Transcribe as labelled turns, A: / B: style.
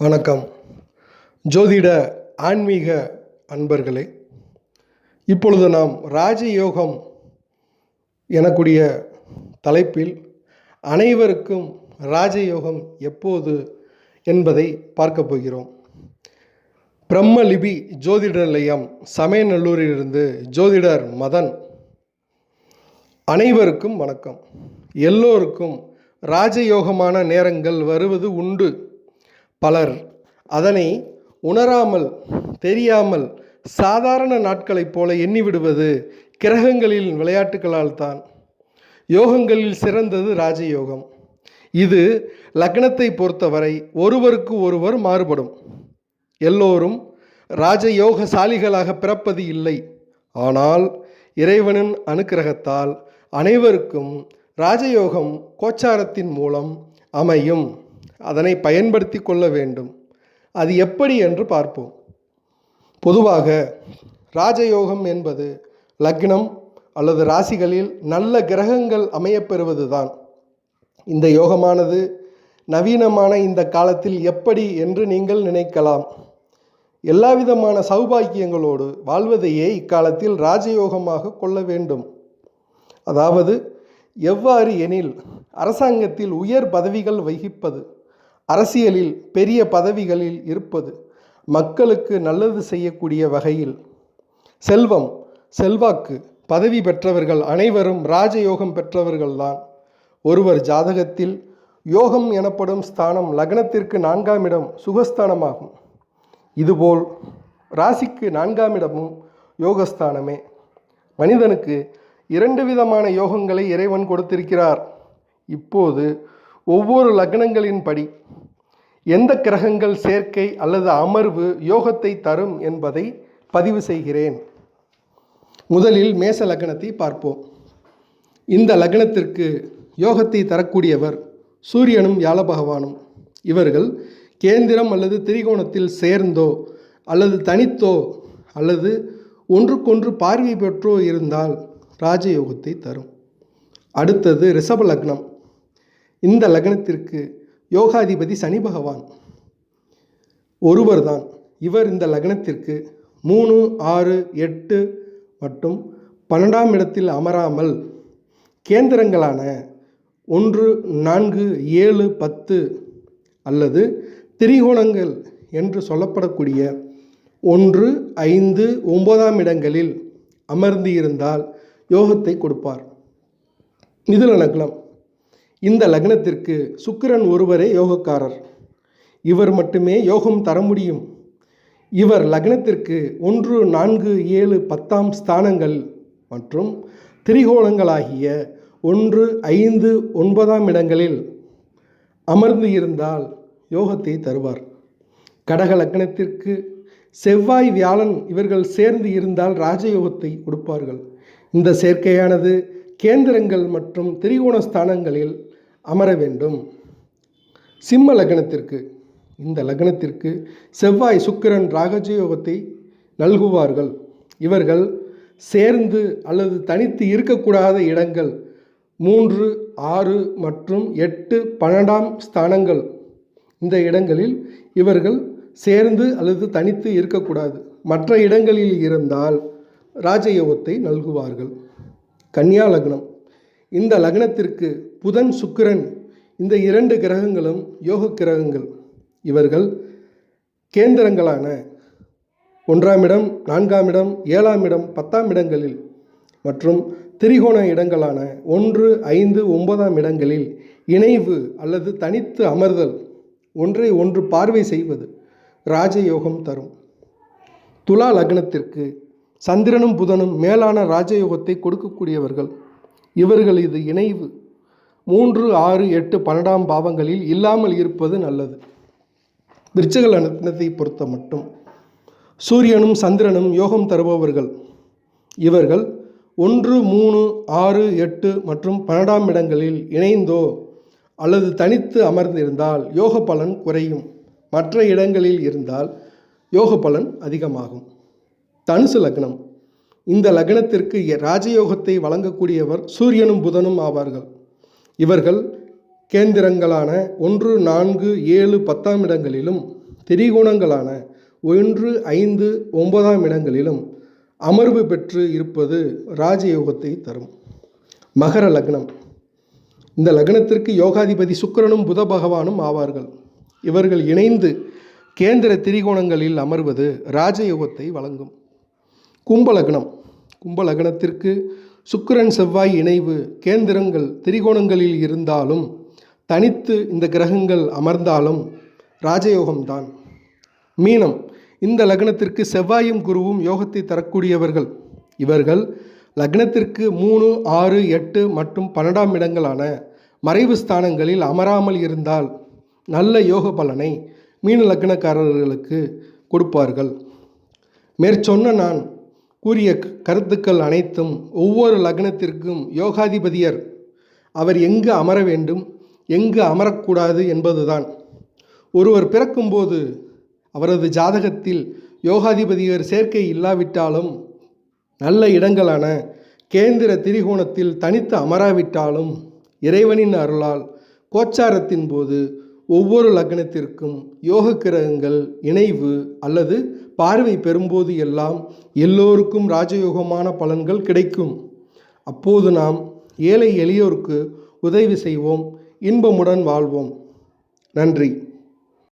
A: வணக்கம். ஜோதிட ஆன்மீக அன்பர்களே இப்பொழுது நாம் ராஜயோகம் எனக்கூடிய தலைப்பில் அனைவருக்கும் ராஜயோகம் எப்போது என்பதை பார்க்க போகிறோம். பிரம்மலிபி ஜோதிட நிலையம் சமயநல்லூரிலிருந்து ஜோதிடர் மதன். அனைவருக்கும் வணக்கம். எல்லோருக்கும் ராஜயோகமான நேரங்கள் வருவது உண்டு. பலர். அதனை உணராமல் தெரியாமல் சாதாரண நாட்களைப் போல எண்ணிவிடுவது கிரகங்களின் விளையாட்டுகளால் தான். யோகங்களில் சிறந்தது ராஜயோகம். இது லக்னத்தை பொறுத்தவரை ஒருவருக்கு ஒருவர் மாறுபடும். எல்லோரும் ராஜயோகசாலிகளாக பிறப்பது இல்லை. ஆனால் இறைவனின் அனுக்கிரகத்தால் அனைவருக்கும் ராஜயோகம் கோச்சாரத்தின் மூலம் அமையும். அதனை பயன்படுத்தி கொள்ள வேண்டும். அது எப்படி என்று பார்ப்போம். பொதுவாக ராஜயோகம் என்பது லக்னம் அல்லது ராசிகளில் நல்ல கிரகங்கள் அமையப்பெறுவது தான் இந்த யோகமானது நவீனமான இந்த காலத்தில் எப்படி என்று நீங்கள் நினைக்கலாம். எல்லா விதமான சௌபாக்கியங்களோடு வாழ்வதையே இக்காலத்தில் ராஜயோகமாக கொள்ள வேண்டும். அதாவது எவ்வாறு எனில் அரசாங்கத்தில் உயர் பதவிகள் வகிப்பது. அரசியலில் பெரிய பதவிகளில் இருப்பது மக்களுக்கு நல்லது செய்யக்கூடிய வகையில். செல்வம் செல்வாக்கு பதவி பெற்றவர்கள் அனைவரும் ராஜயோகம் பெற்றவர்கள்தான். ஒருவர் ஜாதகத்தில் யோகம் எனப்படும் ஸ்தானம் லக்னத்திற்கு நான்காம் இடம் சுகஸ்தானமாகும். இதுபோல் ராசிக்கு நான்காம் இடமும் யோகஸ்தானமே. மனிதனுக்கு இரண்டு விதமான யோகங்களை இறைவன் கொடுத்திருக்கிறார். இப்போது ஒவ்வொரு லக்னங்களின் படி எந்த கிரகங்கள் சேர்க்கை அல்லது அமர்வு யோகத்தை தரும் என்பதை பதிவு செய்கிறேன். முதலில் மேச லக்னத்தை பார்ப்போம். இந்த லக்னத்திற்கு யோகத்தை தரக்கூடியவர் சூரியனும் வியாழ பகவானும் இவர்கள் கேந்திரம் அல்லது திரிகோணத்தில் சேர்ந்தோ அல்லது தனித்தோ அல்லது ஒன்றுக்கொன்று பார்வை பெற்றோ இருந்தால் ராஜயோகத்தை தரும். அடுத்தது ரிஷப லக்னம். இந்த லக்னத்திற்கு யோகாதிபதி சனி பகவான். ஒருவர்தான். இவர் இந்த லக்னத்திற்கு மூணு ஆறு எட்டு மற்றும் பன்னெண்டாம் இடத்தில் அமராமல் கேந்திரங்களான ஒன்று நான்கு ஏழு பத்து அல்லது திரிகோணங்கள் என்று சொல்லப்படக்கூடிய ஒன்று ஐந்து ஒன்பதாம் இடங்களில் அமர்ந்து இருந்தால் யோகத்தை கொடுப்பார். மிதுன லக்னம். இந்த லக்னத்திற்கு சுக்கிரன் ஒருவரே யோகக்காரர். இவர் மட்டுமே யோகம் தர முடியும். இவர் லக்னத்திற்கு ஒன்று நான்கு ஏழு பத்தாம் ஸ்தானங்கள் மற்றும் திரிகோணங்களாகிய ஒன்று ஐந்து ஒன்பதாம் இடங்களில் அமர்ந்து இருந்தால் யோகத்தை தருவார். கடக லக்னத்திற்கு செவ்வாய் வியாழன் இவர்கள் சேர்ந்து இருந்தால் ராஜயோகத்தை கொடுப்பார்கள் இந்த சேர்க்கையானது கேந்திரங்கள் மற்றும் திரிகோண ஸ்தானங்களில் அமர வேண்டும். சிம்ம லக்னத்திற்கு இந்த லக்னத்திற்கு செவ்வாய் சுக்கிரன் ராகஜயோகத்தை நல்குவார்கள். இவர்கள் சேர்ந்து அல்லது தனித்து இருக்கக்கூடாத இடங்கள் மூன்று ஆறு மற்றும் எட்டு பன்னெண்டாம் ஸ்தானங்கள். இந்த இடங்களில் இவர்கள் சேர்ந்து அல்லது தனித்து இருக்கக்கூடாது. மற்ற இடங்களில் இருந்தால் ராஜயோகத்தை நல்குவார்கள். கன்னியா லக்னம். இந்த லக்னத்திற்கு புதன் சுக்கிரன் இந்த இரண்டு கிரகங்களும் யோக கிரகங்கள். இவர்கள் கேந்திரங்களான ஒன்றாம் இடம் நான்காம் இடம் ஏழாம் இடம் பத்தாம் இடங்களில் மற்றும் திரிகோண இடங்களான ஒன்று ஐந்து ஒன்பதாம் இடங்களில் இணைவு அல்லது தனித்து அமர்தல் ஒன்றை ஒன்று பார்வை செய்வது ராஜயோகம் தரும். துலா லக்னத்திற்கு சந்திரனும் புதனும் மேலான ராஜயோகத்தை கொடுக்கக்கூடியவர்கள். இவர்கள் இது இணைவு. மூன்று ஆறு எட்டு பன்னெண்டாம் பாவங்களில் இல்லாமல் இருப்பது நல்லது. விருச்சக லக்னத்தை பொறுத்த மட்டும். சூரியனும் சந்திரனும் யோகம் தருபவர்கள். இவர்கள் ஒன்று மூணு ஆறு எட்டு மற்றும் பன்னெண்டாம் இடங்களில் இணைந்தோ அல்லது தனித்து அமர்ந்திருந்தால் யோக பலன் குறையும். மற்ற இடங்களில் இருந்தால் யோக பலன் அதிகமாகும். தனுசு லக்னம். இந்த லக்னத்திற்கு ராஜயோகத்தை வழங்கக்கூடியவர் சூரியனும் புதனும் ஆவார்கள். இவர்கள் கேந்திரங்களான ஒன்று நான்கு ஏழு பத்தாம் இடங்களிலும் திரிகோணங்களான ஒன்று ஐந்து ஒன்பதாம் இடங்களிலும் அமர்வு பெற்று இருப்பது ராஜயோகத்தை தரும். மகர லக்னம். இந்த லக்னத்திற்கு யோகாதிபதி சுக்கரனும் புத பகவானும் ஆவார்கள். இவர்கள் இணைந்து கேந்திர திரிகோணங்களில் அமர்வது ராஜயோகத்தை வழங்கும். கும்ப லக்னம். கும்ப லக்னத்திற்கு சுக்கிரன் செவ்வாய் இணைவு கேந்திரங்கள் திரிகோணங்களில் இருந்தாலும் தனித்து இந்த கிரகங்கள் அமர்ந்தாலும் ராஜயோகம்தான். மீனம் இந்த லக்னத்திற்கு செவ்வாயும் குருவும் யோகத்தை தரக்கூடியவர்கள். இவர்கள் லக்னத்திற்கு மூணு ஆறு எட்டு மற்றும் பன்னெண்டாம் இடங்களான மறைவு ஸ்தானங்களில் அமராமல் இருந்தால் நல்ல யோக பலனை மீன லக்னக்காரர்களுக்கு கொடுப்பார்கள். மேற்சொன்ன நான் கூறிய கருத்துக்கள் அனைத்தும் ஒவ்வொரு லக்னத்திற்கும் யோகாதிபதியர். அவர் எங்கு அமர வேண்டும் எங்கு அமரக்கூடாது என்பதுதான். ஒருவர் பிறக்கும்போது அவரது ஜாதகத்தில் யோகாதிபதியர் சேர்க்கை இல்லாவிட்டாலும் நல்ல இடங்களான கேந்திர திரிகோணத்தில் தனித்து அமராவிட்டாலும் இறைவனின் அருளால் கோச்சாரத்தின் போது ஒவ்வொரு லக்னத்திற்கும் யோக கிரகங்கள் இணைவு அல்லது பார்வை பெறும்போது எல்லாம் எல்லோருக்கும் ராஜயோகமான பலன்கள் கிடைக்கும். அப்போது நாம் ஏழை எளியோருக்கு உதவி செய்வோம் இன்பமுடன் வாழ்வோம். நன்றி.